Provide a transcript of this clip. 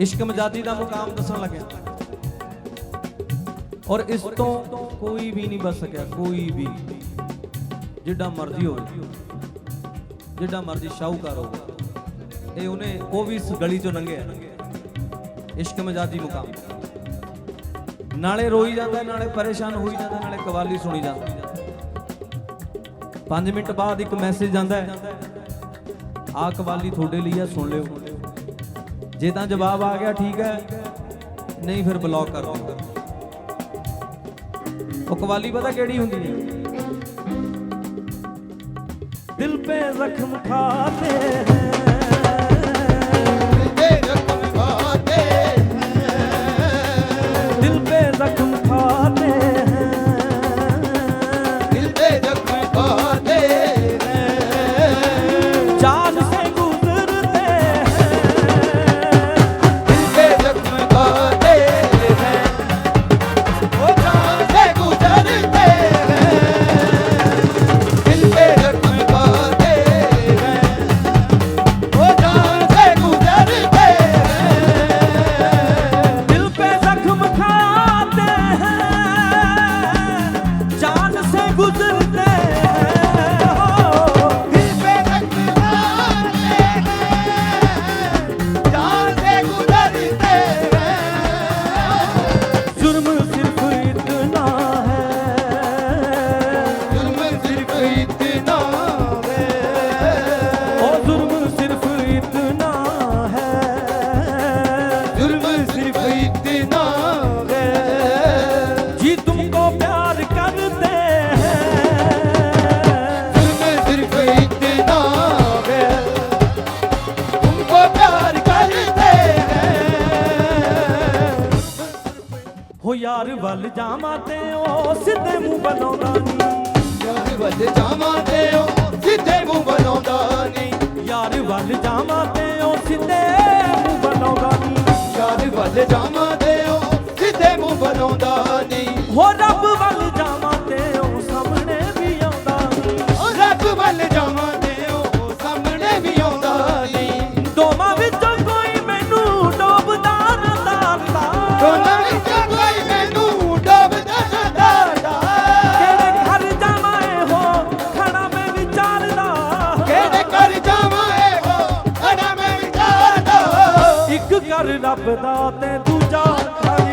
ਇਸ਼ਕ ਮਜਾਦੀ ਦਾ ਮੁਕਾਮ ਦੱਸਣ ਲੱਗਿਆ ਔਰ ਇਸ ਤੋਂ ਕੋਈ ਵੀ ਨਹੀਂ ਬਚ ਸਕਿਆ, ਕੋਈ ਵੀ। ਜਿੱਡਾ ਮਰਜ਼ੀ ਹੋਵੇ ਜਿੱਡਾ ਮਰਜ਼ੀ ਸ਼ਾਹੂਕਾਰ ਹੋਵੇ ਇਹ ਉਹਨੇ, ਉਹ ਵੀ ਇਸ ਗਲੀ ਚੋਂ ਲੰਘਿਆ। ਇਸ਼ਕ ਮਜਾਦੀ ਮੁਕਾਮ। ਨਾਲੇ ਰੋਈ ਜਾਂਦਾ, ਨਾਲੇ ਪਰੇਸ਼ਾਨ ਹੋਈ ਜਾਂਦਾ, ਨਾਲੇ ਕਵਾਲੀ ਸੁਣੀ ਜਾਂਦਾ। 5 ਮਿੰਟ ਬਾਅਦ ਇੱਕ ਮੈਸੇਜ ਜਾਂਦਾ ਹੈ, ਆ ਕਵਾਲੀ ਤੁਹਾਡੇ ਲਈ ਹੈ ਸੁਣ ਲਿਓ। ਜੇ ਤਾਂ ਜਵਾਬ ਆ ਗਿਆ, ਠੀਕ ਹੈ। ਨਹੀਂ ਫਿਰ ਬਲੌਕ ਕਰ ਦਿਓ ਉਹ ਕਵਾਲੀ ਪਤਾ ਕਿਹੜੀ ਹੁੰਦੀ ਹੈ? ਦਿਲ ਪੇ ਜ਼ਖਮ ਖਾਤੇ ਹੋ ਯਾਰ ਵੱਲ ਜਾਵਾਂ ਤੇ ਉਹ ਸਿੱਧੇ ਮੂੰਹ ਬਣਾਉਂਦਾ ਨਹੀਂ ਯਾਰ ਵੱਲ ਜਾਵਾਂਦੇ ਹੋ ਸਿੱਧੇ ਮੂੰਹ ਬਣਾਉਂਦਾ ਨਹੀਂ ਯਾਰ ਵੱਲ ਜਾਵਾਂ ਤੇ ਉਹ ਸਿੱਧੇ ਮੂੰਹ ਬਣਾਉਂਦਾ ਨਹੀਂ ਯਾਰ ਵੱਲ ਜਾਵਾਂਦੇ ਕਰ ਰੱਬ ਦਾ ਤੇ ਦੂਜਾ ਕਰ